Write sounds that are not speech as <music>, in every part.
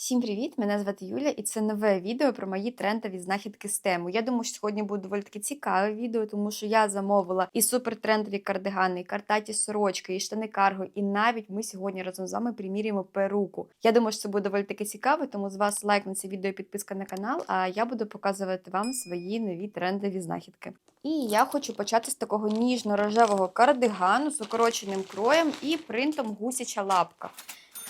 Всім привіт! Мене звати Юля, і це нове відео про мої трендові знахідки з тему. Я думаю, що сьогодні буде доволі таки цікаве відео, тому що я замовила і супертрендові кардигани, і картаті сорочки, і штани карго, і навіть ми сьогодні разом з вами примірюємо перуку. Я думаю, що це буде доволі таки цікаво, тому з вас лайк на це відео і підписка на канал. А я буду показувати вам свої нові трендові знахідки. І я хочу почати з такого ніжно-рожевого кардигану з укороченим кроєм і принтом гусяча лапка.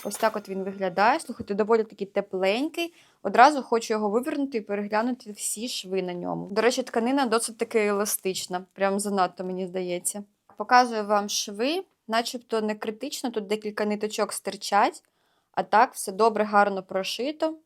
Ось так от він виглядає. Слухайте, доволі такий тепленький. Одразу хочу його вивернути і переглянути всі шви на ньому. До речі, тканина досить таки еластична, прям занадто, мені здається. Показую вам шви, начебто не критично, тут декілька ниточок стирчать, а так все добре, гарно прошито.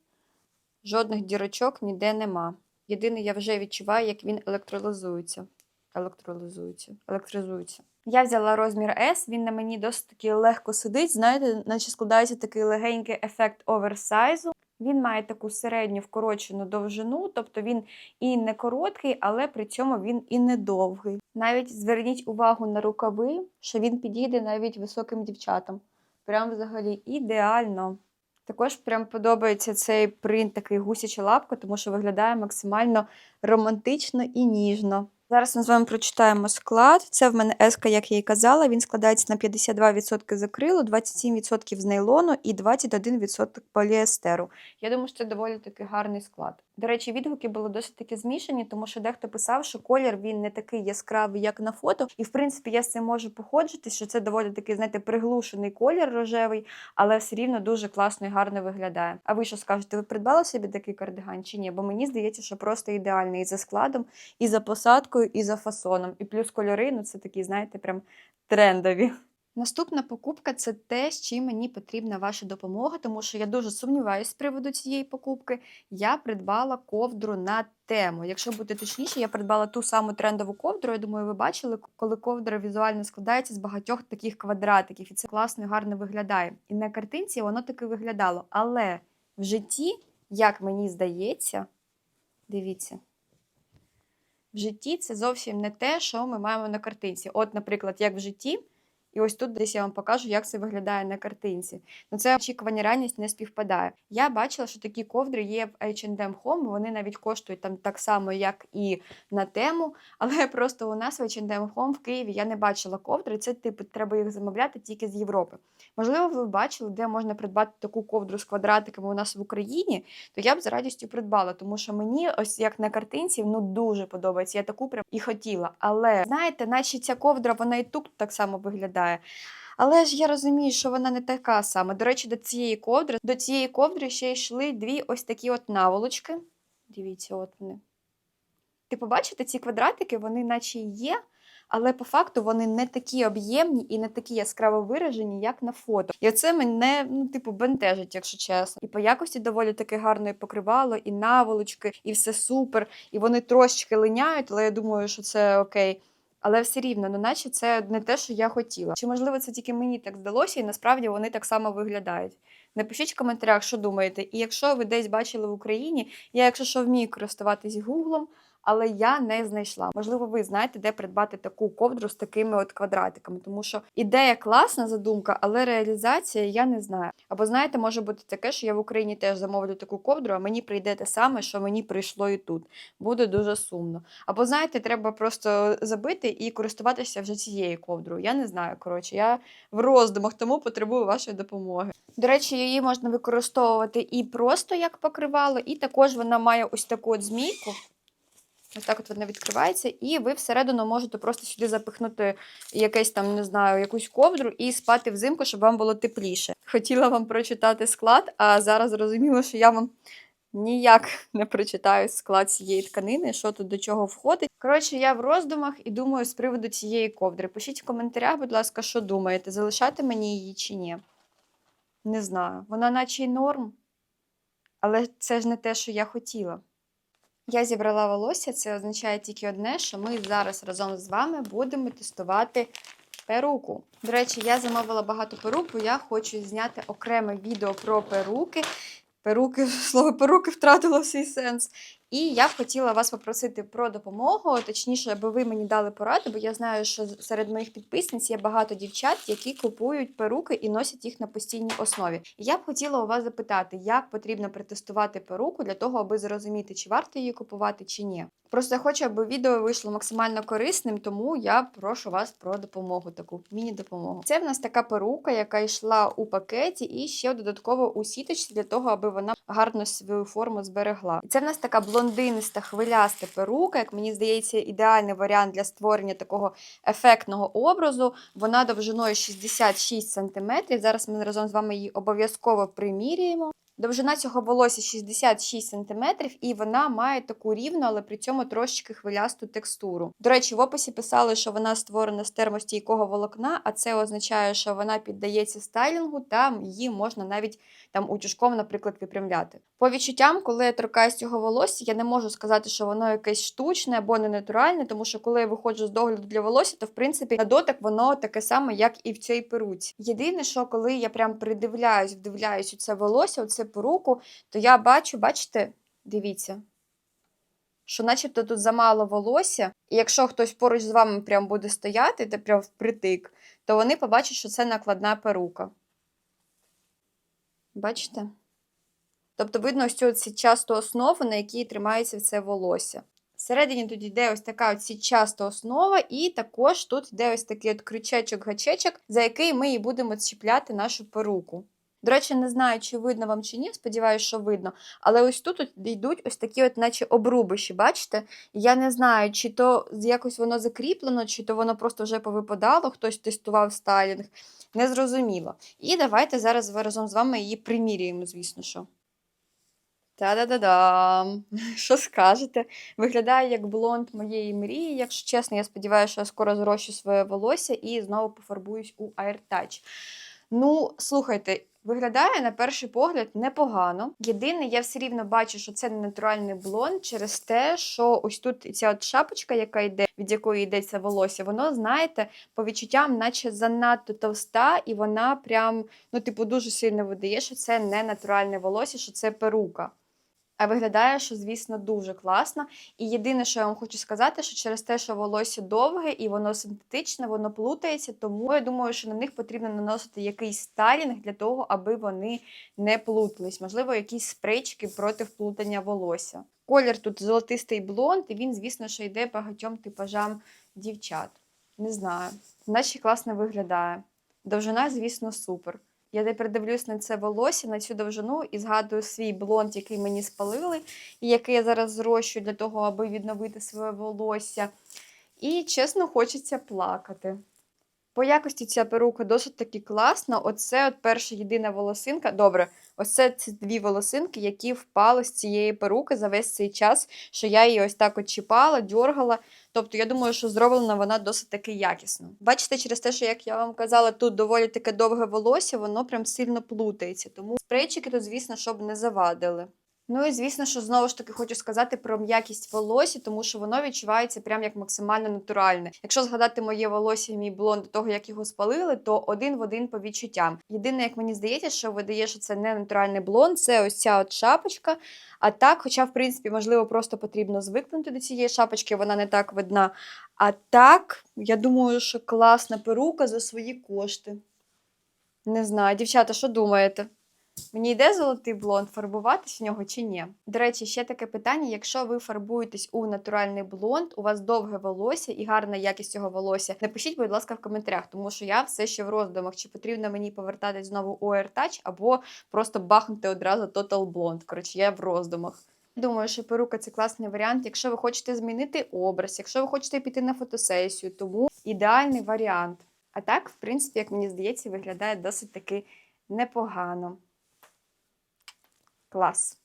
Жодних дірочок ніде нема. Єдине, я вже відчуваю, як він електролізується. Електролізується. Електризується. Я взяла розмір S, він на мені досить таки легко сидить. Знаєте, наче складається такий легенький ефект оверсайзу. Він має таку середню вкорочену довжину, тобто він і не короткий, але при цьому він і не довгий. Навіть зверніть увагу на рукави, що він підійде навіть високим дівчатам. Прям взагалі ідеально. Також прям подобається цей принт, такий гусяча лапка, тому що виглядає максимально романтично і ніжно. Зараз ми з вами прочитаємо склад. Це в мене еска, як я і казала. Він складається на 52% з акрилу, 27% з нейлону і 21% поліестеру. Я думаю, що це доволі таки гарний склад. До речі, відгуки були досить таки змішані, тому що дехто писав, що колір він не такий яскравий, як на фото. І в принципі я з цим можу походжитись, що це доволі такий, знаєте, приглушений колір рожевий, але все рівно дуже класно і гарно виглядає. А ви що скажете? Ви придбали собі такий кардиган чи ні? Бо мені здається, що просто ідеальний і за складом, і за посадкою, і за фасоном. І плюс кольори, ну це такі, знаєте, прям трендові. Наступна покупка це те, з чим мені потрібна ваша допомога, тому що я дуже сумніваюся з приводу цієї покупки. Я придбала ковдру на тему. Якщо бути точніше, я придбала ту саму трендову ковдру. Я думаю, ви бачили, коли ковдра візуально складається з багатьох таких квадратиків, і це класно і гарно виглядає. І на картинці воно таки виглядало. Але в житті, як мені здається, дивіться. В житті це зовсім не те, що ми маємо на картинці. От, наприклад, як в житті. І ось тут десь я вам покажу, як це виглядає на картинці. Ну це очікування реальність не співпадає. Я бачила, що такі ковдри є в H&M Home, вони навіть коштують там так само, як і на тему. <laughs> Але просто у нас в H&M Home в Києві я не бачила ковдри. Це типу треба їх замовляти тільки з Європи. Можливо, ви бачили, де можна придбати таку ковдру з квадратиками у нас в Україні, то я б з радістю придбала, тому що мені, ось як на картинці, ну дуже подобається. Я таку прям і хотіла. Але знаєте, наче ця ковдра, вона і тут так само виглядає. Але ж я розумію, що вона не така сама. До речі, до цієї ковдри, до цієї ковдри ще йшли дві ось такі от наволочки. Дивіться, от вони. Ти побачите, ці квадратики, вони наче є, але по факту вони не такі об'ємні і не такі яскраво виражені, як на фото. І це мене, ну, типу, бентежить, якщо чесно. І по якості доволі таки гарно і покривало, і наволочки, і все супер. І вони трошечки линяють, але я думаю, що це окей. Але все рівно, ну наче це не те, що я хотіла. Чи можливо це тільки мені так здалося, і насправді вони так само виглядають. Напишіть в коментарях, що думаєте. І якщо ви десь бачили в Україні, я, якщо що, вмію користуватись гуглом, але я не знайшла. Можливо, ви знаєте, де придбати таку ковдру з такими от квадратиками, тому що ідея класна задумка, але реалізація я не знаю. Або знаєте, може бути таке, що я в Україні теж замовлю таку ковдру, а мені прийде те саме, що мені прийшло і тут. Буде дуже сумно. Або знаєте, треба просто забити і користуватися вже цією ковдрою. Я не знаю. Коротше, я в роздумах, тому потребую вашої допомоги. До речі, її можна використовувати і просто як покривало, і також вона має ось таку от змійку. Ось так от вона відкривається, і ви всередину можете просто сюди запихнути якесь там, не знаю, якусь ковдру і спати взимку, щоб вам було тепліше. Хотіла вам прочитати склад, а зараз зрозуміла, що я вам ніяк не прочитаю склад цієї тканини, що тут до чого входить. Коротше, я в роздумах і думаю з приводу цієї ковдри. Пишіть в коментарях, будь ласка, що думаєте, залишати мені її чи ні. Не знаю. Вона наче й норм, але це ж не те, що я хотіла. Я зібрала волосся, це означає тільки одне, що ми зараз разом з вами будемо тестувати перуку. До речі, я замовила багато перук, бо я хочу зняти окреме відео про перуки. Перуки, <laughs> слово перуки втратило свій сенс. І я б хотіла вас попросити про допомогу, точніше, аби ви мені дали пораду, бо я знаю, що серед моїх підписниць є багато дівчат, які купують перуки і носять їх на постійній основі. І я б хотіла у вас запитати, як потрібно протестувати перуку для того, аби зрозуміти, чи варто її купувати, чи ні. Просто я хочу, аби відео вийшло максимально корисним, тому я прошу вас про допомогу, таку міні-допомогу. Це в нас така перука, яка йшла у пакеті, і ще додатково у сіточці для того, аби вона гарно свою форму зберегла. Це в нас така блондиниста хвиляста перука, як мені здається, ідеальний варіант для створення такого ефектного образу. Вона довжиною 66 см. Зараз ми разом з вами її обов'язково приміряємо. Довжина цього волосся 66 см, і вона має таку рівну, але при цьому трошечки хвилясту текстуру. До речі, в описі писали, що вона створена з термостійкого волокна, а це означає, що вона піддається стайлінгу, та її можна навіть там утюжком, наприклад, випрямляти. По відчуттям, коли я торкаюсь цього волосся, я не можу сказати, що воно якесь штучне або не натуральне, тому що коли я виходжу з догляду для волосся, то в принципі на дотик воно таке саме, як і в цій перуці. Єдине, що коли я прям придивляюсь, вдивляюсь у це волосся, у поруку, то я бачу, бачите, дивіться. Що начебто тут замало волосся, і якщо хтось поруч з вами прям буде стояти, та прям впритик, то вони побачать, що це накладна перука. Бачите? Тобто видно ось цю от сітчасту основу, на якій тримається це волосся. Всередині тут йде ось така от сітчаста основа, і також тут йде ось такий от крючечок-гачечок, за який ми і будемо чіпляти нашу перуку. До речі, не знаю, чи видно вам чи ні, сподіваюся, що видно. Але ось тут йдуть ось такі, от, наче обрубиші, бачите? Я не знаю, чи то якось воно закріплено, чи то воно просто вже повипадало, хтось тестував стайлінг. Незрозуміло. І давайте зараз разом з вами її приміряємо, звісно що. Та-да-да-дам! <laughs> Що скажете? Виглядає як блонд моєї мрії. Якщо чесно, я сподіваюся, що я скоро зрощу своє волосся і знову пофарбуюсь у AirTouch. Ну, слухайте, виглядає на перший погляд непогано. Єдине, я все рівно бачу, що це не натуральний блонд через те, що ось тут ця от шапочка, яка йде, від якої йдеться волосся, воно, знаєте, по відчуттям, наче занадто товста, і вона прям, ну, типу, дуже сильно видає, що це не натуральне волосся, що це перука. А виглядає, що, звісно, дуже класно. І єдине, що я вам хочу сказати, що через те, що волосся довге і воно синтетичне, воно плутається, тому я думаю, що на них потрібно наносити якийсь стайлінг для того, аби вони не плутались. Можливо, якісь спрейчики проти вплутання волосся. Колір тут золотистий блонд, і він, звісно, що йде багатьом типажам дівчат. Не знаю, наче класно виглядає. Довжина, звісно, супер. Я тепер дивлюсь на це волосся, на цю довжину і згадую свій блонд, який мені спалили, і який я зараз зрощую для того, аби відновити своє волосся. І, чесно, хочеться плакати. По якості ця перука досить таки класна. Оце от перша єдина волосинка. Добре, ось це ці дві волосинки, які впали з цієї перуки за весь цей час, що я її ось так от чіпала, дьоргала. Тобто, я думаю, що зроблена вона досить таки якісно. Бачите, через те, що, як я вам казала, тут доволі таке довге волосся, воно прям сильно плутається. Тому спрейчики тут, звісно, щоб не завадили. Ну і звісно, що знову ж таки хочу сказати про м'якість волосся, тому що воно відчувається прям як максимально натуральне. Якщо згадати моє волосся і мій блонд до того, як його спалили, то один в один по відчуттям. Єдине, як мені здається, що видає, що це не натуральний блонд, це ось ця от шапочка. А так, хоча, в принципі, можливо, просто потрібно звикнути до цієї шапочки, вона не так видна. А так, я думаю, що класна перука за свої кошти. Не знаю, дівчата, що думаєте? Мені йде золотий блонд, фарбуватись в нього чи ні? До речі, ще таке питання: якщо ви фарбуєтесь у натуральний блонд, у вас довге волосся і гарна якість цього волосся, напишіть, будь ласка, в коментарях, тому що я все ще в роздумах, чи потрібно мені повертатись знову у AirTouch, або просто бахнути одразу Total Blonde. Коротше, я в роздумах. Думаю, що перука це класний варіант, якщо ви хочете змінити образ, якщо ви хочете піти на фотосесію, тому ідеальний варіант. А так, в принципі, як мені здається, виглядає досить таки непогано. Клас.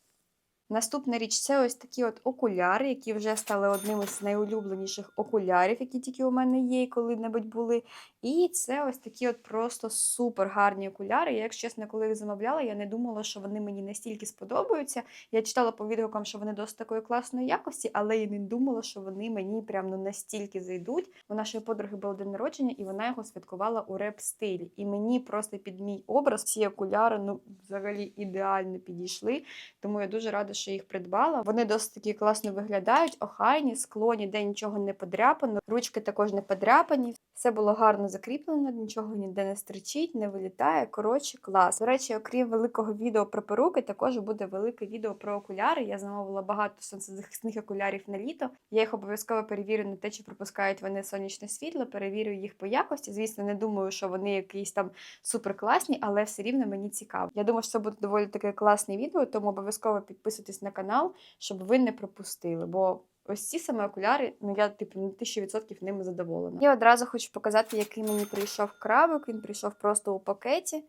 Наступна річ це ось такі от окуляри, які вже стали одним із найулюбленіших окулярів, які тільки у мене є і коли-небудь були. І це ось такі от просто супер гарні окуляри. Я, якщо чесно, коли їх замовляла, я не думала, що вони мені настільки сподобаються. Я читала по відгукам, що вони досить такої класної якості, але я не думала, що вони мені прям ну настільки зайдуть. У нашої подруги був день народження, і вона його святкувала у реп-стилі. І мені просто під мій образ ці окуляри ну взагалі ідеально підійшли. Тому я дуже рада, що їх придбала. Вони досить такі класно виглядають, охайні, скло ніде нічого не подряпано, ручки також не подряпані. Все було гарно закріплено, нічого ніде не стричить, не вилітає. Коротше, клас. До речі, окрім великого відео про перуки, також буде велике відео про окуляри. Я замовила багато сонцезахисних окулярів на літо. Я їх обов'язково перевірю на те, чи пропускають вони сонячне світло, перевірю їх по якості. Звісно, не думаю, що вони якісь там супер класні, але все рівно мені цікаво. Я думаю, що це буде доволі таке класне відео, тому обов'язково підписуйтесь на канал, щоб ви не пропустили. Бо ось ці саме окуляри, ну я типу на тисячу відсотків ними задоволена. Я одразу хочу показати, який мені прийшов крабик. Він прийшов просто у пакеті.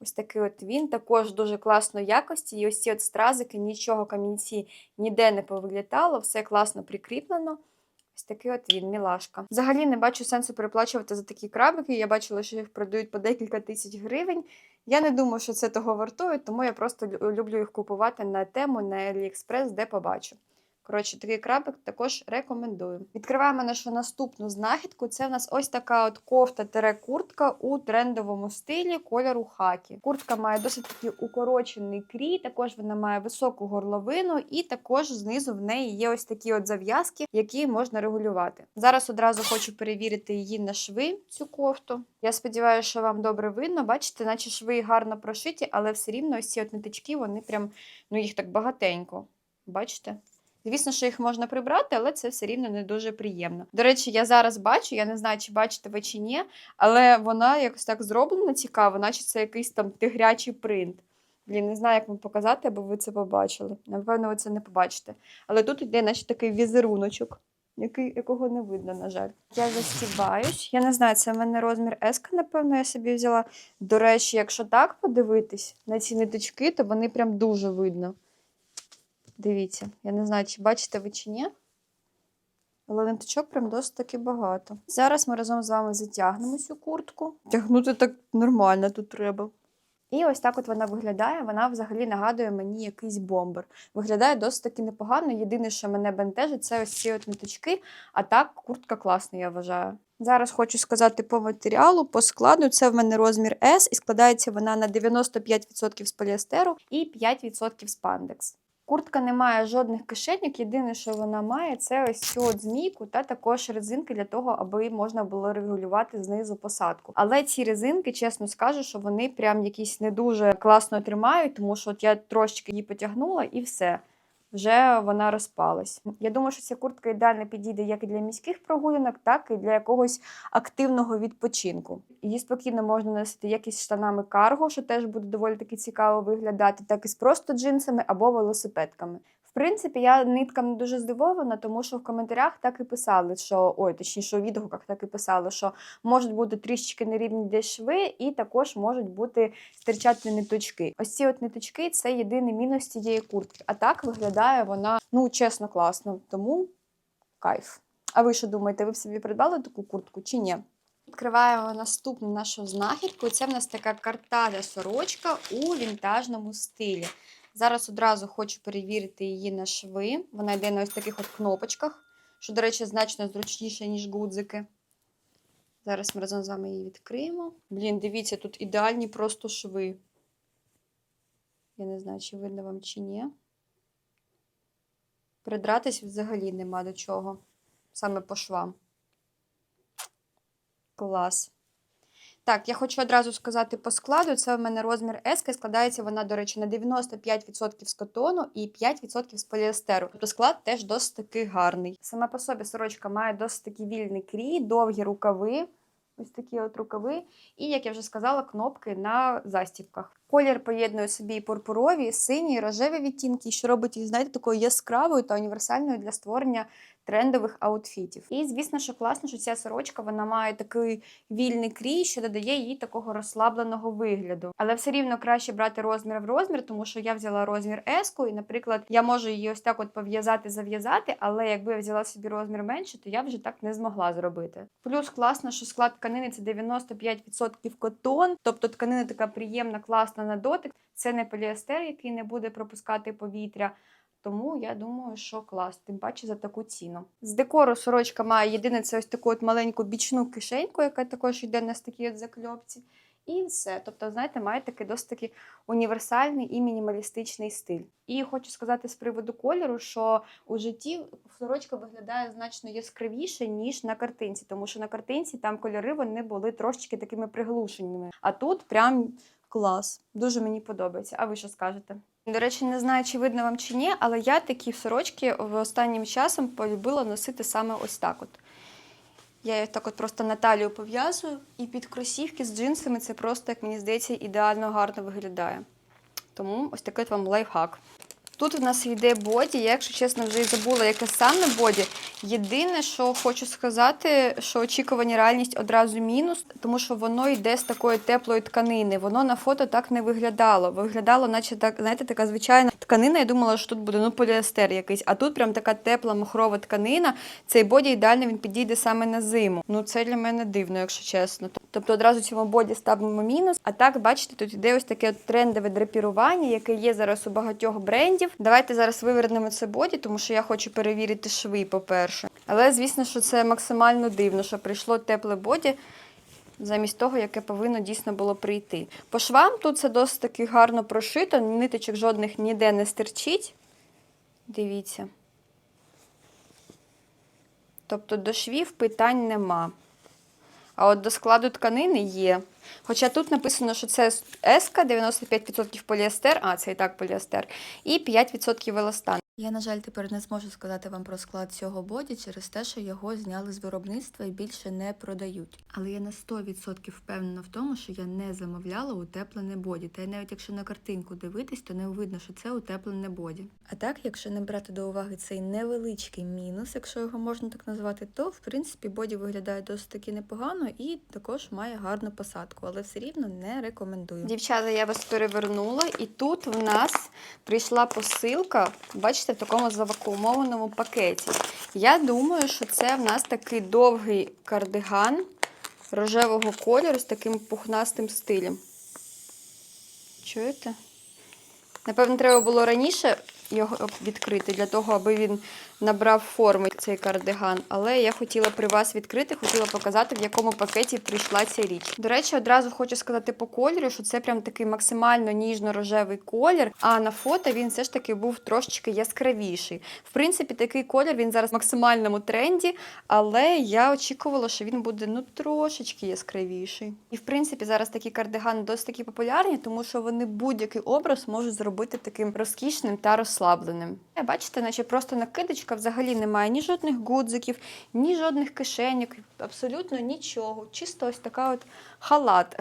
Ось такий от він, також дуже класної якості. І ось ці от стразики, нічого камінці ніде не повилітало, все класно прикріплено. Ось такий от він, мілашка. Взагалі не бачу сенсу переплачувати за такі крабики. Я бачила, що їх продають по декілька тисяч гривень. Я не думаю, що це того вартує, тому я просто люблю їх купувати на тему, на AliExpress, де побачу. Коротше, такий крабик також рекомендую. Відкриваємо нашу наступну знахідку. Це в нас ось така от кофта-куртка у трендовому стилі кольору хакі. Куртка має досить такий укорочений крій, також вона має високу горловину, і також знизу в неї є ось такі от зав'язки, які можна регулювати. Зараз одразу хочу перевірити її на шви, цю кофту. Я сподіваюся, що вам добре видно. Бачите, наче шви гарно прошиті, але все рівно ось ці от ниточки, вони прям, ну їх так багатенько. Бачите? Звісно, що їх можна прибрати, але це все рівно не дуже приємно. До речі, я зараз бачу, я не знаю, чи бачите ви чи ні, але вона якось так зроблена цікаво, наче це якийсь там тигрячий принт. Блін, не знаю, як вам показати, аби ви це побачили. Напевно, ви це не побачите. Але тут йде наче такий візеруночок, який, якого не видно, на жаль. Я застібаюсь. Я не знаю, це в мене розмір S, напевно, я собі взяла. До речі, якщо так подивитись на ці ниточки, то вони прям дуже видно. Дивіться, я не знаю, чи бачите ви чи ні. Але ниточок прям досить таки багато. Зараз ми разом з вами затягнемо цю куртку. Тягнути так нормально тут треба. І ось так от вона виглядає. Вона взагалі нагадує мені якийсь бомбер. Виглядає досить таки непогано. Єдине, що мене бентежить, це ось ці от ниточки. А так, куртка класна, я вважаю. Зараз хочу сказати по матеріалу, по складу. Це в мене розмір S, і складається вона на 95% з поліестеру і 5% спандекс. Куртка не має жодних кишеньок. Єдине, що вона має, це ось цю от змійку та також резинки для того, аби можна було регулювати знизу посадку. Але ці резинки, чесно скажу, що вони прям якісь не дуже класно тримають, тому що от я трошечки її потягнула і все. Вже вона розпалась. Я думаю, що ця куртка ідеально підійде як і для міських прогулянок, так і для якогось активного відпочинку. Її спокійно можна носити як із штанами карго, що теж буде доволі таки цікаво виглядати, так і з просто джинсами або велосипедками. Принципі, я ниткам дуже здивована, тому що в коментарях так і писали, що ой, точніше, у відгуках так і писали, що можуть бути трішечки нерівні десь шви, і також можуть бути стирчати ниточки. Ось ці от ниточки це єдиний мінус цієї куртки. А так виглядає вона, ну чесно, класно. Тому кайф. А ви що думаєте, ви б собі придбали таку куртку чи ні? Відкриваємо наступну нашу знахідку. Це в нас така картата сорочка у вінтажному стилі. Зараз одразу хочу перевірити її на шви. Вона йде на ось таких от кнопочках, що, до речі, значно зручніше, ніж гудзики. Зараз ми разом з вами її відкриємо. Блін, дивіться, тут ідеальні просто шви. Я не знаю, чи видно вам чи ні. Придратись взагалі нема до чого. Саме по швам. Клас. Так, я хочу одразу сказати по складу. Це в мене розмір S, складається вона, до речі, на 95% з котону і 5% з поліестеру. Тобто склад теж досить таки гарний. Сама по собі сорочка має досить таки вільний крій, довгі рукави. Ось такі от рукави. І, як я вже сказала, кнопки на застібках. Колір поєднує собі і пурпурові, і сині, і рожеві відтінки, що робить їх, знаєте, такою яскравою та універсальною для створення трендових аутфітів. І звісно, що класно, що ця сорочка вона має такий вільний крій, що додає їй такого розслабленого вигляду. Але все рівно краще брати розмір в розмір, тому що я взяла розмір S, і, наприклад, я можу її ось так от пов'язати, зав'язати, але якби я взяла собі розмір менше, то я вже так не змогла зробити. Плюс класно, що склад тканини це 95% котон, тобто тканина така приємна, класна на дотик. Це не поліестер, який не буде пропускати повітря. Тому я думаю, що клас, тим паче за таку ціну. З декору сорочка має єдине це ось таку от маленьку бічну кишеньку, яка також йде на такій от закльопці. І все. Тобто, знаєте, має такий досить таки універсальний і мінімалістичний стиль. І хочу сказати з приводу кольору, що у житті сорочка виглядає значно яскравіше, ніж на картинці, тому що на картинці там кольори вони були трошечки такими приглушеними. А тут прям клас. Дуже мені подобається. А ви що скажете? До речі, не знаю, чи видно вам чи ні, але я такі сорочки в останнім часом полюбила носити саме ось так. от. Я їх так от просто на талію пов'язую, і під кросівки з джинсами це просто, як мені здається, ідеально гарно виглядає. Тому ось такий от вам лайфхак. Тут в нас йде боді. Я, якщо чесно, вже і забула, яке саме боді. Єдине, що хочу сказати, що очікування реальність одразу мінус, тому що воно йде з такої теплої тканини. Воно на фото так не виглядало. Виглядало, наче так, знаєте, така звичайна тканина. Я думала, що тут буде ну поліестер якийсь, а тут прям така тепла махрова тканина. Цей боді ідеально він підійде саме на зиму. Ну це для мене дивно, якщо чесно. Тобто одразу цьому боді ставимо мінус. А так, бачите, тут іде ось таке трендове драпірування, яке є зараз у багатьох брендів. Давайте зараз вивернемо це боді, тому що я хочу перевірити шви, по-перше. Але звісно, що це максимально дивно, що прийшло тепле боді. Замість того, яке повинно дійсно було прийти. По швам тут це досить таки гарно прошито, ниточок жодних ніде не стирчить. Дивіться. Тобто до швів питань нема. А от до складу тканини є. Хоча тут написано, що це еска, 95% поліестер, а це і так поліестер, і 5% еластан. Я, на жаль, тепер не зможу сказати вам про склад цього боді через те, що його зняли з виробництва і більше не продають. Але я на 100% впевнена в тому, що я не замовляла утеплене боді. Та й навіть якщо на картинку дивитись, то не видно, що це утеплене боді. А так, якщо не брати до уваги цей невеличкий мінус, якщо його можна так назвати, то в принципі боді виглядає досить таки непогано і також має гарну посадку, але все рівно не рекомендую. Дівчата, я вас перевернула, і тут в нас прийшла посилка. Бачите, в такому завакуумованому пакеті. Я думаю, що це в нас такий довгий кардиган рожевого кольору з таким пухнастим стилем. Чуєте? Напевно, треба було раніше його відкрити, для того, аби він набрав форми цей кардиган. Але я хотіла при вас відкрити, хотіла показати, в якому пакеті прийшла ця річ. До речі, одразу хочу сказати по кольору, що це прям такий максимально ніжно-рожевий колір. А на фото він все ж таки був трошечки яскравіший. В принципі, такий колір він зараз в максимальному тренді, але я очікувала, що він буде ну трошечки яскравіший. І в принципі, зараз такі кардигани досить такі популярні, тому що вони будь-який образ можуть зробити таким розкішним та розслабленим. Е, Бачите, наче просто накидочка взагалі немає ні жодних гудзиків, ні жодних кишеньок, абсолютно нічого. Чисто ось така от халат.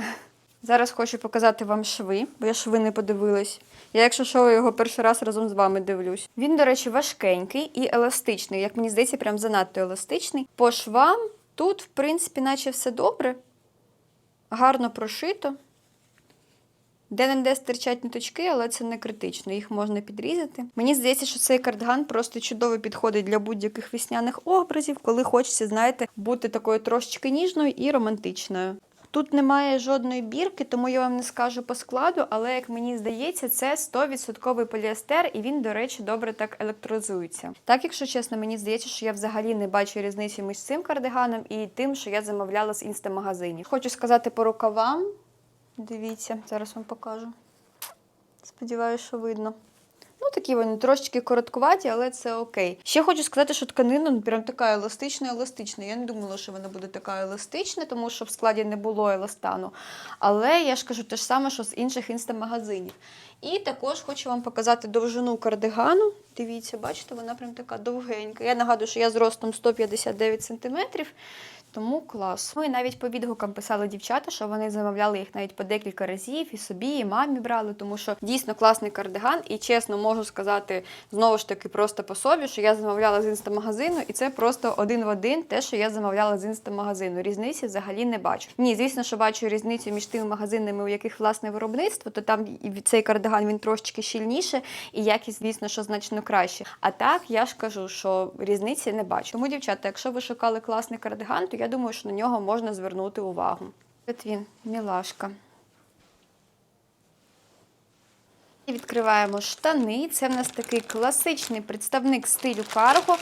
Зараз хочу показати вам шви, бо я шви не подивилась. Я, якщо що, його перший раз разом з вами дивлюсь. Він, до речі, важкенький і еластичний. Як мені здається, прям занадто еластичний. По швам тут, в принципі, наче все добре, гарно прошито. Де-не-де стирчать ниточки, але це не критично, їх можна підрізати. Мені здається, що цей кардиган просто чудово підходить для будь-яких весняних образів, коли хочеться, знаєте, бути такою трошечки ніжною і романтичною. Тут немає жодної бірки, тому я вам не скажу по складу, але як мені здається, це 100% поліестер, і він, до речі, добре так електрозується. Так, якщо чесно, мені здається, що я взагалі не бачу різниці між цим кардиганом і тим, що я замовляла з інстамагазинів. Хочу сказати по рукавам. Дивіться, зараз вам покажу. Сподіваюся, що видно. Ну, такі вони трошечки короткуваті, але це окей. Ще хочу сказати, що тканина ну, прям така еластична, еластична. Я не думала, що вона буде така еластична, тому що в складі не було еластану. Але я ж кажу те ж саме, що з інших інстамагазинів. І також хочу вам показати довжину кардигану. Дивіться, бачите, вона прям така довгенька. Я нагадую, що я з ростом 159 см. Тому клас. Ну і навіть по відгукам писали дівчата, що вони замовляли їх навіть по декілька разів, і собі, і мамі брали, тому що дійсно класний кардиган. І чесно можу сказати знову ж таки просто по собі, що я замовляла з інстамагазину, і це просто один в один те, що я замовляла з інстамагазину. Різниці взагалі не бачу. Ні, звісно, що бачу різницю між тими магазинами, у яких власне виробництво, то там цей кардиган він трошечки щільніше, і якість, звісно, що значно краще. А так я ж кажу, що різниці не бачу. Тому, дівчата, якщо ви шукали класний кардиган, то я думаю, що на нього можна звернути увагу. От він, мілашка. І відкриваємо штани. Це в нас такий класичний представник стилю карго.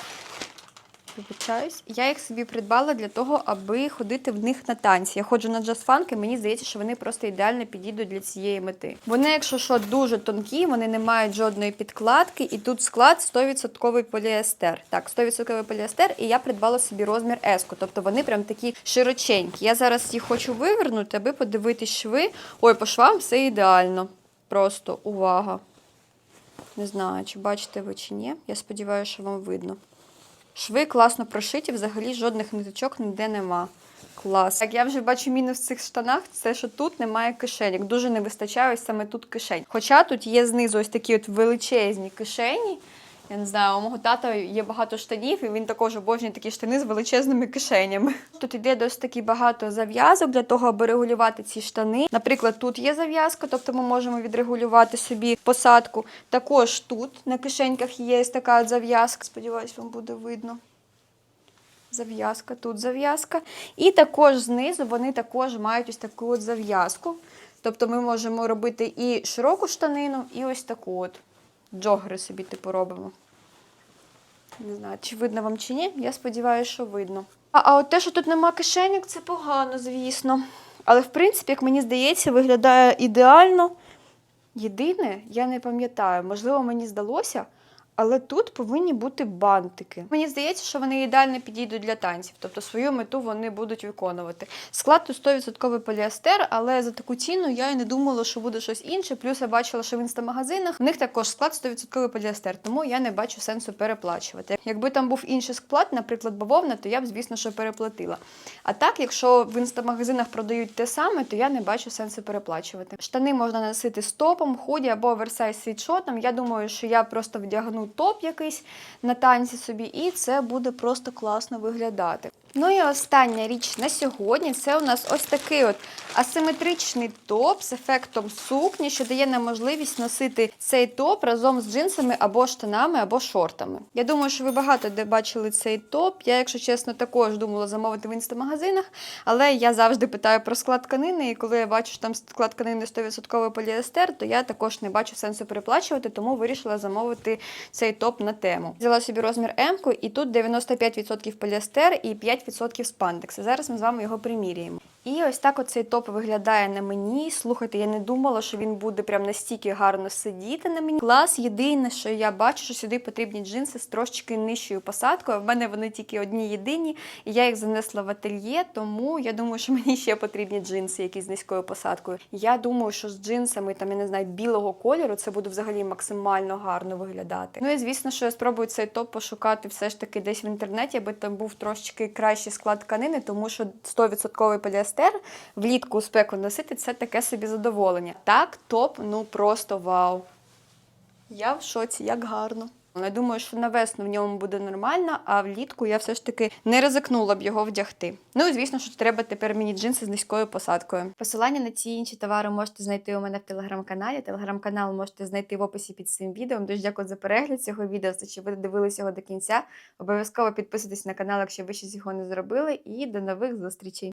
Вибачаюсь. Я їх собі придбала для того, аби ходити в них на танці. Я ходжу на джаз-фанк, і мені здається, що вони просто ідеально підійдуть для цієї мети. Вони, якщо що, дуже тонкі, вони не мають жодної підкладки, і тут склад 100% поліестер. Так, 100% поліестер, і я придбала собі розмір S, тобто вони прям такі широченькі. Я зараз їх хочу вивернути, аби подивитись шви. Ой, по швам все ідеально. Просто увага. Не знаю, чи бачите ви чи ні. Я сподіваюся, що вам видно. Шви класно прошиті, взагалі жодних ниточок ніде нема. Клас. Як я вже бачу мінус в цих штанах, це що тут немає кишеньок. Дуже не вистачає ось саме тут кишень. Хоча тут є знизу ось такі от величезні кишені. Я не знаю, у мого тата є багато штанів, і він також обожнює такі штани з величезними кишенями. Тут йде досить таки багато зав'язок для того, аби регулювати ці штани. Наприклад, тут є зав'язка, тобто ми можемо відрегулювати собі посадку. Також тут на кишеньках є така зав'язка. Сподіваюсь, вам буде видно. Зав'язка, тут зав'язка. І також знизу вони також мають ось таку от зав'язку. Тобто ми можемо робити і широку штанину, і ось таку от джогери собі типу робимо. Не знаю, чи видно вам чи ні. Я сподіваюся, що видно. А, а от те, що тут нема кишеньок, це погано, звісно. Але, в принципі, як мені здається, виглядає ідеально. Єдине, я не пам'ятаю, можливо, мені здалося, але тут повинні бути бантики. Мені здається, що вони ідеально підійдуть для танців, тобто свою мету вони будуть виконувати. Склад тут 100% поліестер, але за таку ціну я і не думала, що буде щось інше. Плюс я бачила, що в інстамагазинах в них також склад 100% поліестер, тому я не бачу сенсу переплачувати. Якби там був інший склад, наприклад, бавовна, то я б, звісно, що переплатила. А так, якщо в інстамагазинах продають те саме, то я не бачу сенсу переплачувати. Штани можна носити з топом, худі або оверсайз світшотом. Я думаю, що я просто вдягну топ якийсь на танці собі, і це буде просто класно виглядати. Ну і остання річ на сьогодні це у нас ось такий от асиметричний топ з ефектом сукні, що дає нам можливість носити цей топ разом з джинсами або штанами, або шортами. Я думаю, що ви багато де бачили цей топ. Я, якщо чесно, також думала замовити в інстамагазинах, але я завжди питаю про склад тканини, і коли я бачу, що там склад тканини 100% поліестер, то я також не бачу сенсу переплачувати, тому вирішила замовити цей топ на тему. Взяла собі розмір М, і тут 95% поліестер і 5% спандекс. Зараз ми з вами його приміряємо. І ось так оцей топ виглядає на мені. Слухайте, я не думала, що він буде прям настільки гарно сидіти на мені. Клас, єдине, що я бачу, що сюди потрібні джинси з трошечки нижчою посадкою. В мене вони тільки одні єдині, і я їх занесла в ательє, тому я думаю, що мені ще потрібні джинси, які з низькою посадкою. Я думаю, що з джинсами, там я не знаю, білого кольору це буде взагалі максимально гарно виглядати. Ну і звісно, що я спробую цей топ пошукати все ж таки десь в інтернеті, аби там був трошечки кращий склад тканини, тому що 100% поліестер влітку у спеку носити це таке собі задоволення. Так, топ, ну просто вау. Я в шоці, як гарно. Я думаю, що на весну в ньому буде нормально, а влітку я все ж таки не ризикнула б його вдягти. Ну і звісно, що треба тепер мені джинси з низькою посадкою. Посилання на ці інші товари можете знайти у мене в телеграм-каналі. Телеграм-канал можете знайти в описі під цим відео. Дуже дякую за перегляд цього відео. Що ви дивилися його до кінця. Обов'язково підписуйтесь на канал, якщо ви ще його не зробили. І до нових зустрічей.